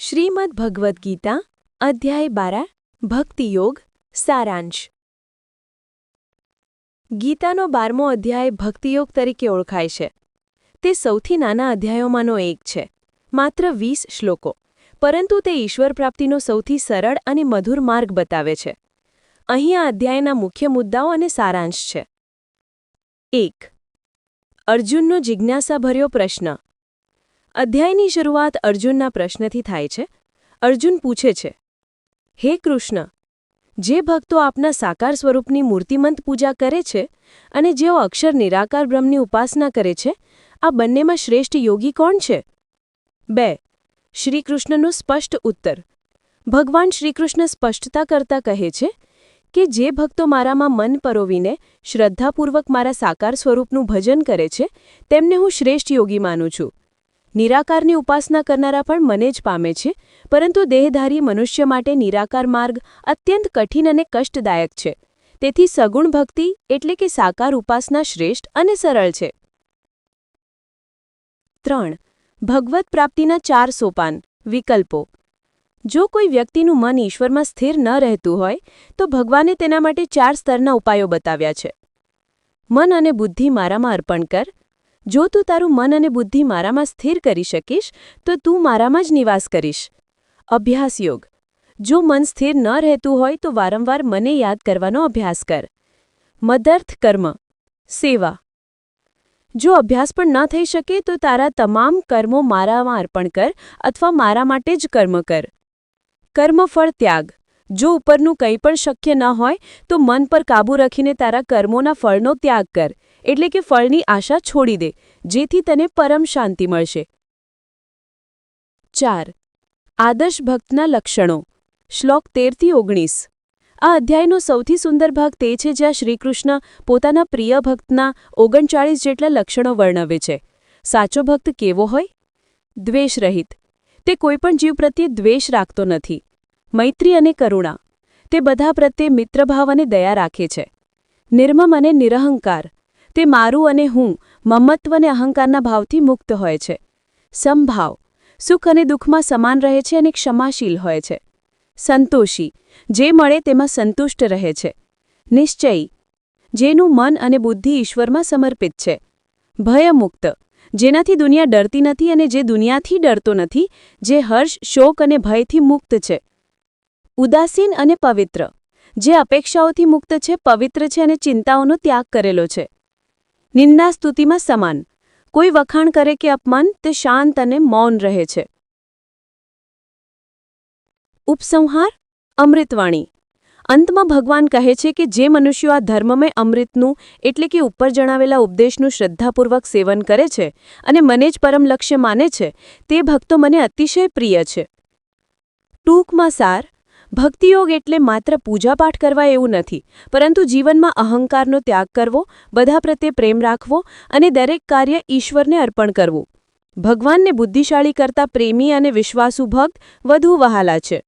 શ્રીમદ ભગવદ્ ગીતા, અધ્યાય બારા ભક્તિયોગ સારાંશ. ગીતાનો બારમો અધ્યાય ભક્તિયોગ તરીકે ઓળખાય છે. તે સૌથી નાના અધ્યાયોમાંનો એક છે, માત્ર વીસ શ્લોકો, પરંતુ તે ઈશ્વર પ્રાપ્તિનો સૌથી સરળ અને મધુર માર્ગ બતાવે છે. અહીં આ અધ્યાયના મુખ્ય મુદ્દાઓ અને સારાંશ છે. એક. અર્જુનનો જિજ્ઞાસાભર્યો પ્રશ્ન. અધ્યાયની શરૂઆત અર્જુનના પ્રશ્નથી થાય છે. અર્જુન પૂછે છે, હે કૃષ્ણ, જે ભક્તો આપના સાકાર સ્વરૂપની મૂર્તિમંત પૂજા કરે છે અને જેઓ અક્ષર નિરાકાર બ્રહ્મની ઉપાસના કરે છે, આ બંનેમાં શ્રેષ્ઠ યોગી કોણ છે? બે, શ્રીકૃષ્ણનું સ્પષ્ટ ઉત્તર. ભગવાન શ્રીકૃષ્ણ સ્પષ્ટતા કરતા કહે છે કે જે ભક્તો મારામાં મન પરોવીને શ્રદ્ધાપૂર્વક મારા સાકાર સ્વરૂપનું ભજન કરે છે, તેમને હું શ્રેષ્ઠ યોગી માનું છું. નિરાકારની ઉપાસના કરનારા પણ મને જ પામે છે, પરંતુ દેહધારી મનુષ્ય માટે નિરાકાર માર્ગ અત્યંત કઠિન અને કષ્ટદાયક છે. તેથી સગુણ ભક્તિ એટલે કે સાકાર ઉપાસના શ્રેષ્ઠ અને સરળ છે. ત્રણ. ભગવત પ્રાપ્તિના ચાર સોપાન. વિકલ્પો. જો કોઈ વ્યક્તિનું મન ઈશ્વરમાં સ્થિર ન રહેતું હોય, તો ભગવાને તેના માટે ચાર સ્તરના ઉપાયો બતાવ્યા છે. મન અને બુદ્ધિ મારામાં અર્પણ કર જો તું તારું મન અને બુદ્ધિ મારામાં સ્થિર કરી શકીશ, તો તું મારામાં જ નિવાસ કરીશ. અભ્યાસ યોગ. જો મન સ્થિર ન રહેતું હોય તો વારંવાર મને યાદ કરવાનો અભ્યાસ કર. મદર્થ કર્મ. સેવા. જો અભ્યાસ પણ ન થઈ શકે તો તારા તમામ કર્મો મારામાં અર્પણ કર અથવા મારા માટે જ કર્મ કર. કર્મફળ ત્યાગ. જો ઉપરનું કંઈ પણ શક્ય ન હોય તો મન પર કાબૂ રાખીને તારા કર્મોના ફળનો ત્યાગ કર. એટલે કે ફળની આશા છોડી દે, જેથી તને પરમ શાંતિ મળશે. ચાર. આદર્શ ભક્તના લક્ષણો. શ્લોક તેરથી ઓગણીસ. આ અધ્યાયનો સૌથી સુંદર ભાગ તે છે જ્યાં શ્રીકૃષ્ણ પોતાના પ્રિય ભક્તના ઓગણચાળીસ જેટલા લક્ષણો વર્ણવે છે. સાચો ભક્ત કેવો હોય? દ્વેષરહિત તે કોઈપણ જીવ પ્રત્યે દ્વેષ રાખતો નથી. મૈત્રી અને કરુણા. તે બધા પ્રત્યે મિત્રભાવ અને દયા રાખે છે. નિર્મમ અને નિરહંકાર. તે મારું અને હું મમત્વ અને અહંકારના ભાવથી મુક્ત હોય છે. સમભાવ સુખ અને દુઃખમાં સમાન રહે છે અને ક્ષમાશીલ હોય છે. સંતોષી, જે મળે તેમાં સંતુષ્ટ રહે છે. નિશ્ચયી, જેનું મન અને બુદ્ધિ ઈશ્વરમાં સમર્પિત છે. ભયમુક્ત, જેનાથી દુનિયા ડરતી નથી અને જે દુનિયાથી ડરતો નથી, જે હર્ષ, શોક અને ભયથી મુક્ત છે. ઉદાસીન અને પવિત્ર, જે અપેક્ષાઓથી મુક્ત છે, પવિત્ર છે અને ચિંતાઓનો ત્યાગ કરેલો છે. નિંદા સ્તુતિમાં સમાન. કોઈ વખાણ કરે કે અપમાન, તે શાંત અને મૌન રહે છે. ઉપસંહાર, અમૃતવાણી. અંતમાં ભગવાન કહે છે કે જે મનુષ્યો આ ધર્મમય અમૃતનું, એટલે કે ઉપર જણાવેલા ઉપદેશનું શ્રદ્ધાપૂર્વક સેવન કરે છે અને મને જ પરમ લક્ષ્ય માને છે, તે ભક્તો મને અતિશય પ્રિય છે. ટૂંકમાં સાર ભક્તિયોગ એટલે માત્ર પૂજાપાઠ કરવા એવું નથી, પરંતુ જીવનમાં અહંકારનો ત્યાગ કરવો, બધા પ્રત્યે પ્રેમ રાખવો અને દરેક કાર્ય ઈશ્વરને અર્પણ કરવું. ભગવાનને બુદ્ધિશાળી કરતા પ્રેમી અને વિશ્વાસુ ભક્ત વધુ વહાલા છે.